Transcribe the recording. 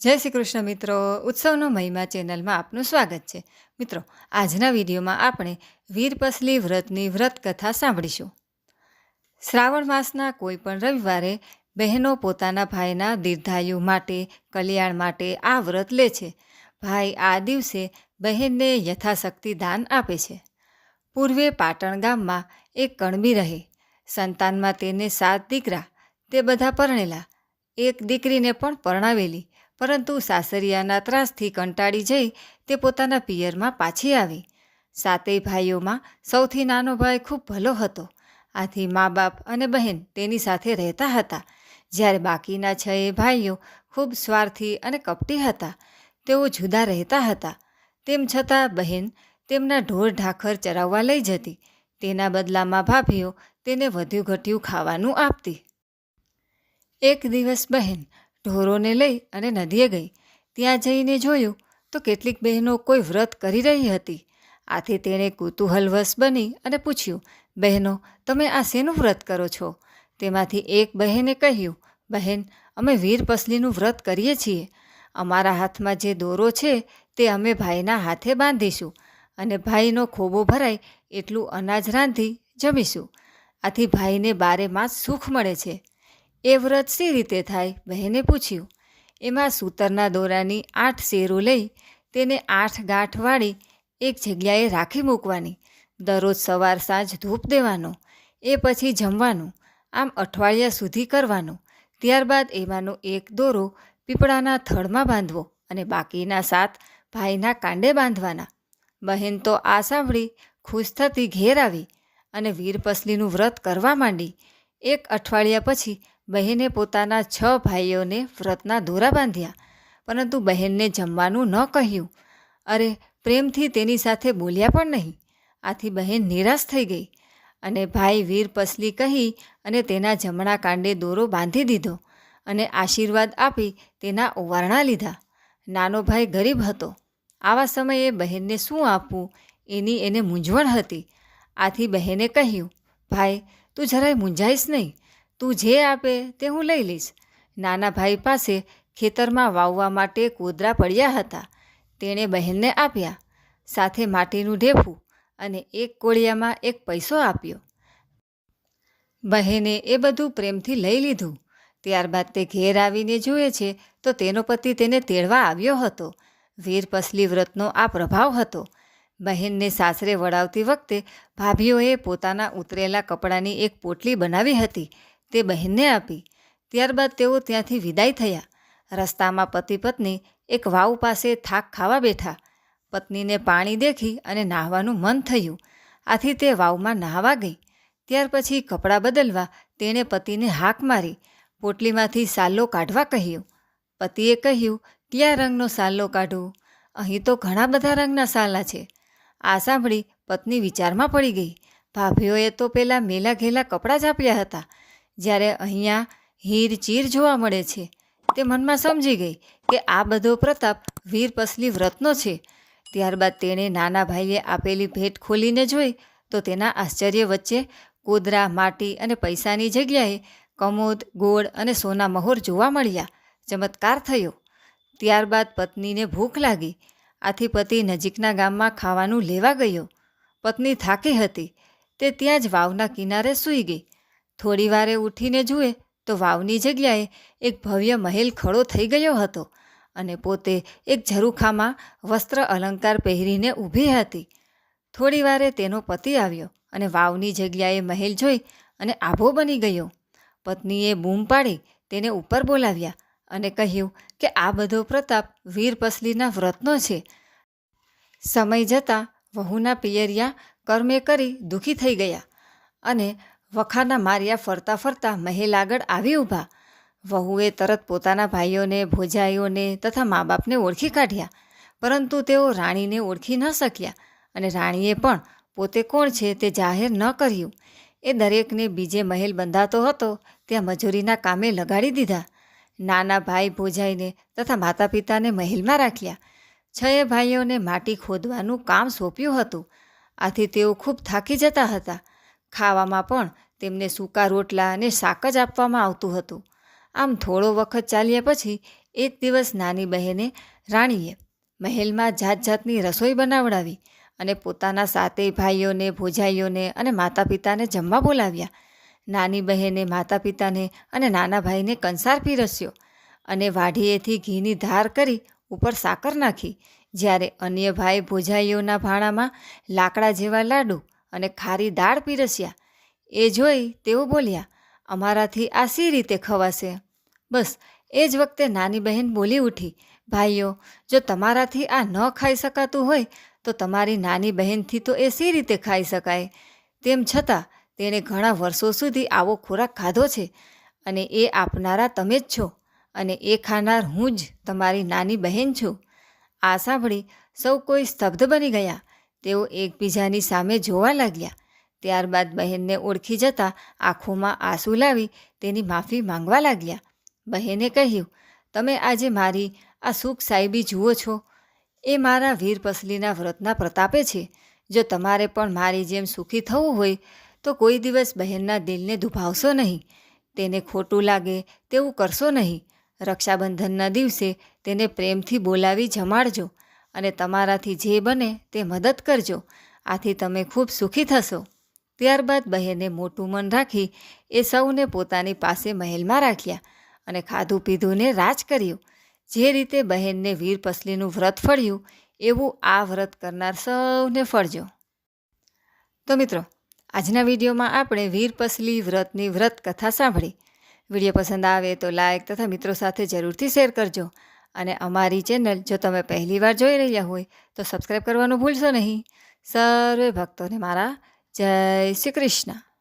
જય શ્રી કૃષ્ણ મિત્રો, ઉત્સવનો મહિમા ચેનલમાં આપનું સ્વાગત છે. મિત્રો, આજના વિડીયોમાં આપણે વીરપસલી વ્રતની વ્રત કથા સાંભળીશું. શ્રાવણ માસના કોઈ પણ રવિવારે બહેનો પોતાના ભાઈના દીર્ઘાયુ માટે, કલ્યાણ માટે આ વ્રત લે છે. ભાઈ આ દિવસે બહેનને યથાશક્તિ દાન આપે છે. પૂર્વે પાટણ ગામમાં એક કણબી રહે. સંતાનમાં તેને સાત દીકરા, તે બધા પરણેલા. એક દીકરીને પણ પરણાવેલી. પરંતુ સાસરિયાના ત્રાસથી કંટાળી જઈ તે પોતાના પિયરમાં પાછી આવી. સાતેય ભાઈઓમાં સૌથી નાનો ભાઈ ખૂબ ભલો હતો. આથી મા બાપ અને બહેન તેની સાથે રહેતા હતા. જ્યારે બાકીના છ ભાઈઓ ખૂબ સ્વાર્થી અને કપટી હતા, તેઓ જુદા રહેતા હતા. તેમ છતાં બહેન તેમના ઢોર ઢાખર ચરાવવા લઈ જતી. તેના બદલામાં ભાભીઓ તેને વધ્યું ઘટ્યું ખાવાનું આપતી. એક દિવસ બહેન ઢોરોને લઈ અને નદીએ ગઈ. ત્યાં જઈને જોયું તો કેટલીક બહેનો કોઈ વ્રત કરી રહી હતી. આથી તેણે કુતૂહલવશ બની અને પૂછ્યું, બહેનો, તમે આ શેનું વ્રત કરો છો? તેમાંથી એક બહેને કહ્યું, બહેન, અમે વીર પસલીનું વ્રત કરીએ છીએ. અમારા હાથમાં જે દોરો છે તે અમે ભાઈના હાથે બાંધીશું અને ભાઈનો ખોબો ભરાય એટલું અનાજ રાંધી જમીશું. આથી ભાઈને બારે માસ સુખ મળે છે. એ વ્રત સી રીતે થાય? બહેને પૂછ્યું. એમાં સૂતરના દોરાની આઠ શેરો લઈ તેને આઠ ગાંઠ વાળી એક જગ્યાએ રાખી મૂકવાની. દરરોજ સવાર સાંજ ધૂપ દેવાનો, એ પછી જમવાનું, આમ અઠવાડિયા સુધી કરવાનું. ત્યારબાદ એમાંનો એક દોરો પીપળાના થડમાં બાંધવો અને બાકીના સાત ભાઈના કાંડે બાંધવાના. બહેન તો આ સાંભળી ખુશ થતી ઘેર આવી અને વીરપસલીનું વ્રત કરવા માંડી. એક અઠવાડિયા પછી બહેને પોતાના છ ભાઈઓને વ્રતના દોરા બાંધ્યા, પરંતુ બહેનને જમવાનું ન કહ્યું. અરે, પ્રેમથી તેની સાથે બોલ્યા પણ નહીં. આથી બહેન નિરાશ થઈ ગઈ અને ભાઈ વીર પસલી કહી અને તેના જમણા કાંડે દોરો બાંધી દીધો અને આશીર્વાદ આપી તેના ઓવારણા લીધા. નાનો ભાઈ ગરીબ હતો. આવા સમયે બહેનને શું આપવું? એની એને મૂંઝવણ હતી. આથી બહેને કહ્યું, ભાઈ, તું જરાય મૂંઝાઈશ નહીં. તું જે આપે તે હું લઈ લઈશ. નાના ભાઈ પાસે ખેતરમાં વાવવા માટે કોદરા પડ્યા હતા. તેણે બહેનને આપ્યા. સાથે માટીનું ઢેફું અને એક કોળિયામાં એક પૈસો આપ્યો. બહેને એ બધું પ્રેમથી લઈ લીધું. ત્યારબાદ તે ઘેર આવીને જુએ છે તો તેનો પતિ તેને તેડવા આવ્યો હતો. વીરપસલી વ્રતનો આ પ્રભાવ હતો. બહેનને સાસરે વળાવતી વખતે ભાભીઓએ પોતાના ઉતરેલા કપડાની એક પોટલી બનાવી હતી. તે બહેનને આપી. ત્યારબાદ તેઓ ત્યાંથી વિદાય થયા. રસ્તામાં પતિ પત્ની એક વાવ પાસે થાક ખાવા બેઠા. પત્નીને પાણી દેખી અને નાહવાનું મન થયું. આથી તે વાવમાં નાહવા ગઈ. ત્યાર પછી કપડાં બદલવા તેણે પતિને હાક મારી. પોટલીમાંથી સાલ્લો કાઢવા કહ્યું. પતિએ કહ્યું, કયા રંગનો સાલ્લો કાઢું? અહીં તો ઘણા બધા રંગના સાલા છે. આ સાંભળી પત્ની વિચારમાં પડી ગઈ. ભાભીઓએ તો પેલા મેલા ઘેલા કપડાં જ આપ્યા હતા. જ્યારે અહીંયા હીર ચીર જોવા મળે છે, તે મનમાં સમજી ગઈ કે આ બધો પ્રતાપ વીર પસલી વ્રતનો છે. ત્યારબાદ તેણે નાના ભાઈએ આપેલી ભેટ ખોલીને જોઈ તો તેના આશ્ચર્ય વચ્ચે કોદરા, માટી અને પૈસાની જગ્યાએ કમોદ, ગોળ અને સોના મહોર જોવા મળ્યા. ચમત્કાર થયો. ત્યારબાદ પત્નીને ભૂખ લાગી. આથી પતિ નજીકના ગામમાં ખાવાનું લેવા ગયો. પત્ની થાકી હતી. તે ત્યાં જ વાવના કિનારે સૂઈ ગઈ. થોડી વારે ઉઠીને જુએ તો વાવની જગ્યાએ એક ભવ્ય મહેલ ખડો થઈ ગયો હતો અને પોતે એક ઝરૂખામાં વસ્ત્ર અલંકાર પહેરીને ઊભી હતી. થોડી વારે તેનો પતિ આવ્યો અને વાવની જગ્યાએ મહેલ જોઈ અને આભો બની ગયો. પત્નીએ બૂમ પાડી તેને ઉપર બોલાવ્યા અને કહ્યું કે આ બધો પ્રતાપ વીર પસલીના વ્રતનો છે. સમય જતાં વહુના પિયરિયા કર્મે કરી દુઃખી થઈ ગયા અને વખાના માર્યા ફરતા ફરતા મહેલ આગળ આવી ઊભા. વહુએ તરત પોતાના ભાઈઓને, ભોજાઈઓને તથા મા બાપને ઓળખી કાઢ્યા. પરંતુ તેઓ રાણીને ઓળખી ન શક્યા અને રાણીએ પણ પોતે કોણ છે તે જાહેર ન કર્યું. એ દરેકને બીજે મહેલ બંધાતો હતો, ત્યાં મજૂરીના કામે લગાડી દીધા. નાના ભાઈ ભોજાઈને તથા માતા પિતાને મહેલમાં રાખ્યા. છએ ભાઈઓને માટી ખોદવાનું કામ સોંપ્યું હતું. આથી તેઓ ખૂબ થાકી જતા હતા. ખાવામાં પણ તેમને સૂકા રોટલા અને શાક જ આપવામાં આવતું હતું. આમ થોડો વખત ચાલ્યા પછી એક દિવસ નાની બહેને રાણીએ મહેલમાં જાત જાતની રસોઈ બનાવડાવી અને પોતાના સાતેય ભાઈઓને, ભોજાઈઓને અને માતા પિતાને જમવા બોલાવ્યા. નાની બહેને માતા પિતાને અને નાના ભાઈને કંસાર પીરસ્યો અને વાઢીએથી ઘીની ધાર કરી ઉપર સાકર નાખી, જ્યારે અન્ય ભાઈ ભોજાઈઓના ભાણામાં લાકડા જેવા લાડુ અને ખારી દાળ પીરસ્યા. એ જોઈ તેઓ બોલ્યા, અમારાથી આ સી રીતે ખવાશે? બસ, એ જ વખતે નાની બહેન બોલી ઉઠી, ભાઈઓ, જો તમારાથી આ ન ખાઈ શકાતું હોય, તો તમારી નાની બહેનથી તો એ સી રીતે ખાઈ શકાય. તેમ છતાં, તેણે ઘણા વર્ષો સુધી આવો ખોરાક ખાધો છે અને એ આપનારા તમે જ છો અને એ ખાનાર હું જ તમારી નાની બહેન છું. આ સાંભળી સૌ કોઈ સ્તબ્ધ બની ગયા. તેઓ એકબીજાની સામે જોવા લાગ્યા. ત્યારબાદ બહેનને ઓળખી જતાં આંખોમાં આંસુ લાવી તેની માફી માંગવા લાગ્યા. બહેને કહ્યું, તમે આજે મારી આ સુખ સાહેબી જુઓ છો. એ મારા વીર પસલીના વ્રતના પ્રતાપે છે. જો તમારે પણ મારી જેમ સુખી થવું હોય, તો કોઈ દિવસ બહેનના દિલને દુભાવશો નહીં. તેને ખોટું લાગે તેવું કરશો નહીં. રક્ષાબંધનના દિવસે તેને પ્રેમથી બોલાવી જમાડજો અને તમારાથી જે બને તે મદદ કરજો. આથી તમે ખૂબ સુખી થશો. ત્યારબાદ બહેને મોટું મન રાખી એ સૌને પોતાની પાસે મહેલમાં રાખ્યા અને ખાધું પીધુંને રાજ કર્યું. જે રીતે બહેનને વીર પસલીનું વ્રત ફળ્યું, એવું આ વ્રત કરનાર સૌને ફળજો. તો મિત્રો, આજના વિડીયોમાં આપણે વીર પસલી વ્રતની વ્રત કથા સાંભળી. વીડિયો પસંદ આવે તો લાઇક તથા મિત્રો સાથે જરૂરથી શેર કરજો અને અમારી ચેનલ જો તમે પહેલીવાર જોઈ રહ્યા હોય તો સબસ્ક્રાઈબ કરવાનું ભૂલશો નહીં. સર્વે ભક્તોને મારા જય શ્રી કૃષ્ણ.